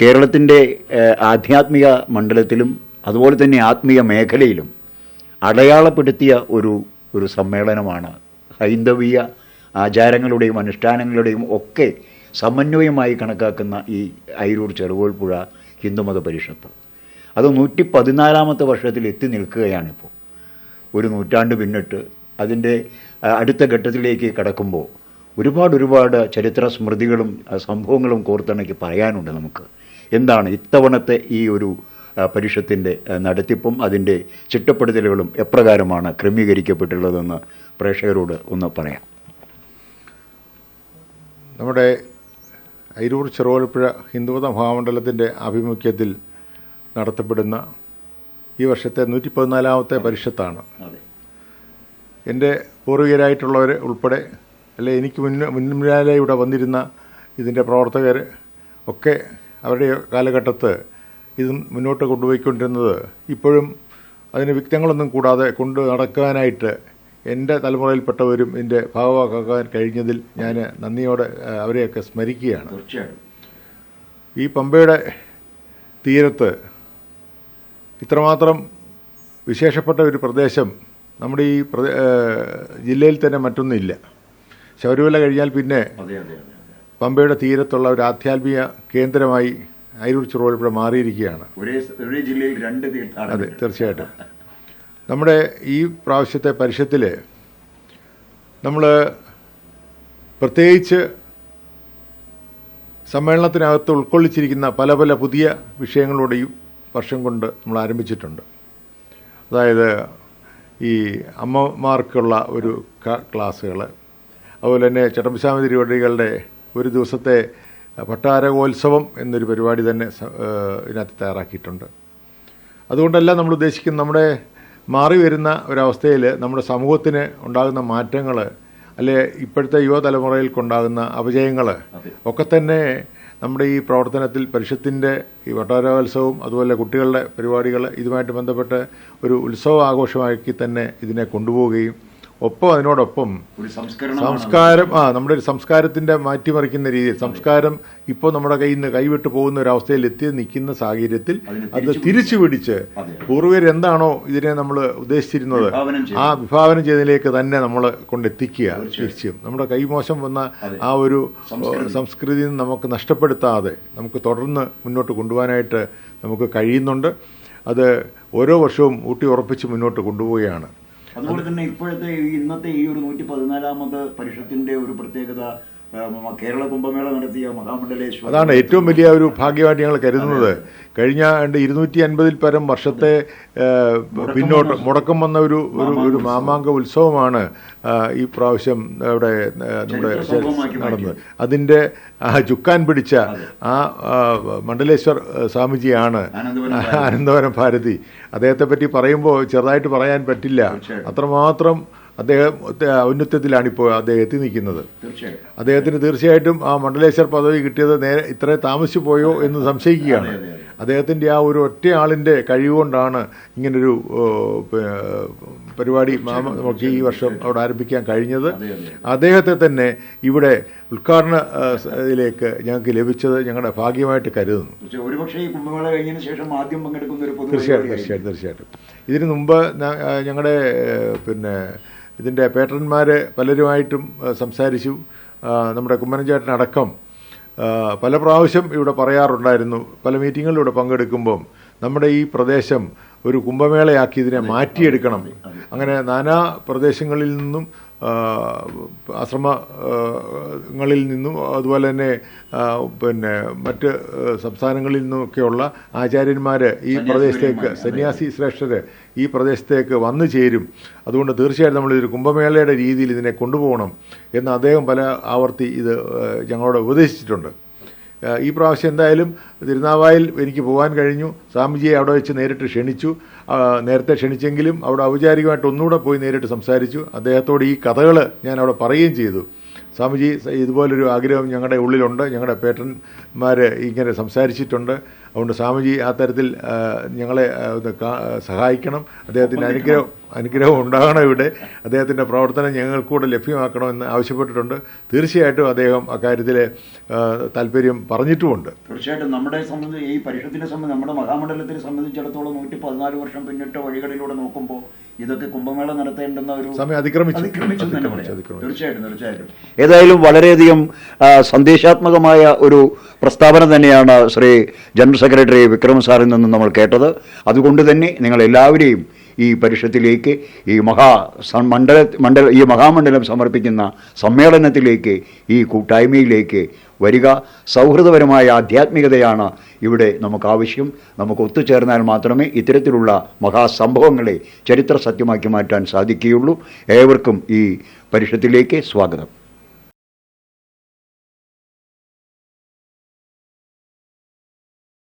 കേരളത്തിന്റെ ആധ്യാത്മിക മണ്ഡലത്തിലും അതുപോലെ തന്നെ ആത്മീയ മേഖലയിലും അടയാളപ്പെടുത്തിയ ഒരു ഒരു സമ്മേളനമാണ്. ഹൈന്ദവീയ ആചാരങ്ങളുടെയും അനുഷ്ഠാനങ്ങളുടെയും ഒക്കെ സമന്വയമായി കണക്കാക്കുന്ന ഈ അയിരൂർ ചെറുകോൽപ്പുഴ ഹിന്ദുമത പരിഷത്ത്. അത് നൂറ്റി പതിനാലാമത്തെ വർഷത്തിൽ എത്തി നിൽക്കുകയാണിപ്പോൾ ഒരു നൂറ്റാണ്ട് പിന്നിട്ട് അതിന്റെ അടുത്ത ഘട്ടത്തിലേക്ക് കടക്കുമ്പോൾ ഒരുപാട് ഒരുപാട് ചരിത്ര സ്മൃതികളും സംഭവങ്ങളും കോർത്തിണക്കി പറയാനുണ്ട് നമുക്ക്. എന്താണ് ഇത്തവണത്തെ ഈ ഒരു പരീക്ഷത്തിന്റെ പരിഷത്തിന്റെ നടത്തിപ്പും അതിന്റെ ചിട്ടപ്പെടുത്തലുകളും എപ്രകാരമാണ് ക്രമീകരിക്കപ്പെട്ടുള്ളതെന്ന് പ്രേക്ഷകരോട് ഒന്ന് പറയാം. നമ്മുടെ അയിരൂർ ചെറുവലപ്പുഴ ഹിന്ദുമത മഹാമണ്ഡലത്തിന്റെ ആഭിമുഖ്യത്തിൽ നടത്തപ്പെടുന്ന ഈ വർഷത്തെ നൂറ്റി പതിനാലാമത്തെ പരിഷത്താണ്. എന്റെ പൂർവികരായിട്ടുള്ളവർ ഉൾപ്പെടെ അല്ലെ എനിക്ക് മുന്ന മുന്നിലെ ഇവിടെ വന്നിരുന്ന ഇതിന്റെ പ്രവർത്തകർ ഒക്കെ അവരുടെ കാലഘട്ടത്ത് ഇത് മുന്നോട്ട് കൊണ്ടുപോയിക്കൊണ്ടിരുന്നത് ഇപ്പോഴും അതിന് വിഘ്നങ്ങളൊന്നും കൂടാതെ കൊണ്ട് നടക്കാനായിട്ട് എന്റെ തലമുറയിൽപ്പെട്ടവരും ഇതിന്റെ ഭാഗമാക്കാൻ കഴിഞ്ഞതിൽ ഞാൻ നന്ദിയോടെ അവരെയൊക്കെ സ്മരിക്കുകയാണ്. തീർച്ചയായും ഈ പമ്പയുടെ തീരത്ത് ഇത്രമാത്രം വിശേഷപ്പെട്ട ഒരു പ്രദേശം നമ്മുടെ ഈ പ്രദേ- ജില്ലയിൽ തന്നെ മറ്റൊന്നുമില്ല. ശബരിമല കഴിഞ്ഞാൽ പിന്നെ പമ്പയുടെ തീരത്തുള്ള ഒരു ആധ്യാത്മിക കേന്ദ്രമായി അയിരൂർ ഇവിടെ മാറിയിരിക്കുകയാണ്. ഒരേ ജില്ലയിൽ രണ്ട് അതെ തീർച്ചയായിട്ടും. നമ്മുടെ ഈ പ്രാവശ്യത്തെ പരിഷത്തിൽ നമ്മൾ പ്രത്യേകിച്ച് സമ്മേളനത്തിനകത്ത് ഉൾക്കൊള്ളിച്ചിരിക്കുന്ന പല പല പുതിയ വിഷയങ്ങളോട് ഈ വർഷം കൊണ്ട് നമ്മൾ ആരംഭിച്ചിട്ടുണ്ട്. അതായത് ഈ അമ്മമാർക്കുള്ള ഒരു ക്ലാസ്സുകൾ അതുപോലെ തന്നെ ചട്ടമ്പിസ്വാമി തിരുവടികളുടെ ഒരു ദിവസത്തെ പട്ടാരകോത്സവം എന്നൊരു പരിപാടി തന്നെ ഇതിനകത്ത് തയ്യാറാക്കിയിട്ടുണ്ട്. അതുകൊണ്ടല്ല നമ്മൾ ഉദ്ദേശിക്കുന്നത് നമ്മുടെ മാറി വരുന്ന ഒരവസ്ഥയിൽ നമ്മുടെ സമൂഹത്തിന് ഉണ്ടാകുന്ന മാറ്റങ്ങൾ അല്ലെ ഇപ്പോഴത്തെ യുവതലമുറയിൽക്കുണ്ടാകുന്ന അപജയങ്ങൾ ഒക്കെ തന്നെ നമ്മുടെ ഈ പ്രവർത്തനത്തിൽ പരിഷത്തിന്റെ ഈ വട്ടാരോത്സവം അതുപോലെ കുട്ടികളുടെ പരിപാടികൾ ഇതുമായിട്ട് ബന്ധപ്പെട്ട് ഒരു ഉത്സവ ആഘോഷമാക്കി തന്നെ ഇതിനെ കൊണ്ടുപോവുകയും ഒപ്പം അതിനോടൊപ്പം സംസ്കാരം ആ നമ്മുടെ ഒരു സംസ്കാരത്തിന്റെ മാറ്റിമറിക്കുന്ന രീതിയിൽ സംസ്കാരം ഇപ്പോൾ നമ്മുടെ കയ്യിൽ നിന്ന് കൈവിട്ട് പോകുന്ന ഒരു അവസ്ഥയിൽ എത്തി നിൽക്കുന്ന സാഹചര്യത്തിൽ അത് തിരിച്ചു പിടിച്ച് പൂർവരെന്താണോ ഇതിനെ നമ്മൾ ഉദ്ദേശിച്ചിരുന്നത് ആ വിഭാവനം ചെയ്തതിലേക്ക് തന്നെ നമ്മൾ കൊണ്ടെത്തിക്കുക തീർച്ചയായും. നമ്മുടെ കൈമോശം വന്ന ആ ഒരു. സംസ്കൃതി. നമുക്ക് നഷ്ടപ്പെടുത്താതെ നമുക്ക് തുടർന്ന് മുന്നോട്ട് കൊണ്ടുപോകാനായിട്ട് നമുക്ക് കഴിയുന്നുണ്ട്. അത് ഓരോ വർഷവും ഊട്ടി ഉറപ്പിച്ച് മുന്നോട്ട് കൊണ്ടുപോവുകയാണ്. അതുപോലെ തന്നെ ഇപ്പോഴത്തെ ഇന്നത്തെ ഈ ഒരു നൂറ്റി പതിനാലാമത് പരിഷത്തിന്റെ ഒരു പ്രത്യേകത കേരള കുംഭമേള നടത്തിയ മഹാമണ്ഡലേശ്വര അതാണ് ഏറ്റവും വലിയ ഒരു ഭാഗ്യമായിട്ട് ഞങ്ങൾ കരുതുന്നത്. കഴിഞ്ഞ ഇരുന്നൂറ്റി അൻപതിൽ പരം വർഷത്തെ പിന്നോട്ട് മുടക്കം വന്ന ഒരു ഒരു ഒരു മാമാങ്ക ഉത്സവമാണ് ഈ പ്രാവശ്യം ഇവിടെ നമ്മുടെ നടന്നത്. അതിന്റെ ആ, ചുക്കാൻ പിടിച്ച ആ മണ്ഡലേശ്വർ സ്വാമിജിയാണ് ആനന്ദവനം ഭാരതി. അദ്ദേഹത്തെ പറ്റി പറയുമ്പോൾ ചെറുതായിട്ട് പറയാൻ പറ്റില്ല. അത്രമാത്രം അദ്ദേഹം ഔന്നത്യത്തിലാണ് ഇപ്പോൾ അദ്ദേഹം എത്തി നിൽക്കുന്നത്. തീർച്ചയായും അദ്ദേഹത്തിന് തീർച്ചയായിട്ടും ആ മണ്ഡലേശ്വർ പദവി കിട്ടിയത് നേരെ ഇത്ര താമസിച്ചു പോയോ എന്ന് സംശയിക്കുകയാണ്. അദ്ദേഹത്തിന്റെ ആ ഒരു ഒറ്റ ആളിന്റെ കഴിവുകൊണ്ടാണ് ഇങ്ങനൊരു പരിപാടി നമുക്ക് ഈ വർഷം അവിടെ ആരംഭിക്കാൻ കഴിഞ്ഞത്. അദ്ദേഹത്തെ തന്നെ ഇവിടെ ഉദ്ഘാടന ഇതിലേക്ക് ഞങ്ങൾക്ക് ലഭിച്ചത് ഞങ്ങളുടെ ഭാഗ്യമായിട്ട് കരുതുന്നു. തീർച്ചയായിട്ടും. തീർച്ചയായിട്ടും തീർച്ചയായിട്ടും. ഇതിനു മുമ്പ് ഞങ്ങളുടെ പിന്നെ ഇതിന്റെ പേട്ടന്മാർ പലരുമായിട്ടും സംസാരിച്ചു. നമ്മുടെ കുമ്മനഞ്ചേട്ടനടക്കം ചേട്ടനടക്കം പല പ്രാവശ്യം ഇവിടെ പറയാറുണ്ടായിരുന്നു പല മീറ്റിങ്ങുകളിലൂടെ പങ്കെടുക്കുമ്പം നമ്മുടെ ഈ പ്രദേശം ഒരു കുംഭമേളയാക്കി ഇതിനെ മാറ്റിയെടുക്കണം. അങ്ങനെ നാനാ പ്രദേശങ്ങളിൽ നിന്നും ആശ്രമങ്ങളിൽ നിന്നും അതുപോലെ തന്നെ പിന്നെ മറ്റ് സംസ്ഥാനങ്ങളിൽ നിന്നുമൊക്കെയുള്ള ആചാര്യന്മാർ ഈ പ്രദേശത്തേക്ക് സന്യാസി ശ്രേഷ്ഠർ ഈ പ്രദേശത്തേക്ക് വന്നു ചേരും. അതുകൊണ്ട് തീർച്ചയായിട്ടും നമ്മൾ കുംഭമേളയുടെ രീതിയിൽ ഇതിനെ കൊണ്ടുപോകണം എന്ന് അദ്ദേഹം പല ആവർത്തി ഇത് ഞങ്ങളോട് ഉപദേശിച്ചിട്ടുണ്ട്. ഈ പ്രാവശ്യം എന്തായാലും തിരുനാവായിൽ എനിക്ക് പോകാൻ കഴിഞ്ഞു. സ്വാമിജിയെ അവിടെ വെച്ച് നേരിട്ട് ക്ഷണിച്ചു. നേരത്തെ ക്ഷണിച്ചെങ്കിലും അവിടെ ഔപചാരികമായിട്ട് ഒന്നുകൂടെ പോയി നേരിട്ട് സംസാരിച്ചു. അദ്ദേഹത്തോട് ഈ കഥകൾ ഞാൻ അവിടെ പറയുകയും ചെയ്തു. സ്വാമിജി ഇതുപോലൊരു ആഗ്രഹം ഞങ്ങളുടെ ഉള്ളിലുണ്ട്. ഞങ്ങളുടെ പേട്ടന്മാർ ഇങ്ങനെ സംസാരിച്ചിട്ടുണ്ട്. അതുകൊണ്ട് സ്വാമിജി ആ തരത്തിൽ ഞങ്ങളെ സഹായിക്കണം. അദ്ദേഹത്തിന്റെ അനുഗ്രഹം അനുഗ്രഹം ഉണ്ടാകണം ഇവിടെ. അദ്ദേഹത്തിന്റെ പ്രവർത്തനം ഞങ്ങൾക്കൂടെ ലഭ്യമാക്കണമെന്ന് ആവശ്യപ്പെട്ടിട്ടുണ്ട്. തീർച്ചയായിട്ടും അദ്ദേഹം അക്കാര്യത്തിൽ താല്പര്യം പറഞ്ഞിട്ടുമുണ്ട്. തീർച്ചയായിട്ടും നമ്മുടെ സംബന്ധിച്ച് ഈ പരിഷത്തിനെ സംബന്ധിച്ച് നമ്മുടെ മഹാമണ്ഡലത്തിനെ സംബന്ധിച്ചിടത്തോളം നൂറ്റി പതിനാല് വർഷം പിന്നിട്ട വഴികളിലൂടെ നോക്കുമ്പോൾ ഇതൊക്കെ കുംഭമേള നടത്തേണ്ടുന്ന ഒരു സമയം അതിക്രമിച്ചു. തീർച്ചയായിട്ടും തീർച്ചയായിട്ടും. ഏതായാലും വളരെയധികം സന്ദേശാത്മകമായ ഒരു പ്രസ്താവന തന്നെയാണ് ശ്രീ ജനറൽ സെക്രട്ടറി വിക്രമ സാറിൽ നിന്നും നമ്മൾ കേട്ടത്. അതുകൊണ്ട് തന്നെ നിങ്ങൾ എല്ലാവരെയും ഈ പരിഷത്തിലേക്ക് ഈ മഹാ മണ്ഡല മണ്ഡല ഈ മഹാമണ്ഡലം സമർപ്പിക്കുന്ന സമ്മേളനത്തിലേക്ക് ഈ കൂട്ടായ്മയിലേക്ക് വരിക. സൗഹൃദപരമായ ആധ്യാത്മികതയാണ് ഇവിടെ നമുക്ക് ആവശ്യം നമുക്ക് ഒത്തുചേർന്നാൽ മാത്രമേ ഇത്തരത്തിലുള്ള മഹാസംഭവങ്ങളെ ചരിത്ര സത്യമാക്കി മാറ്റാൻ സാധിക്കുകയുള്ളൂ. ഏവർക്കും ഈ പരിഷത്തിലേക്ക് സ്വാഗതം.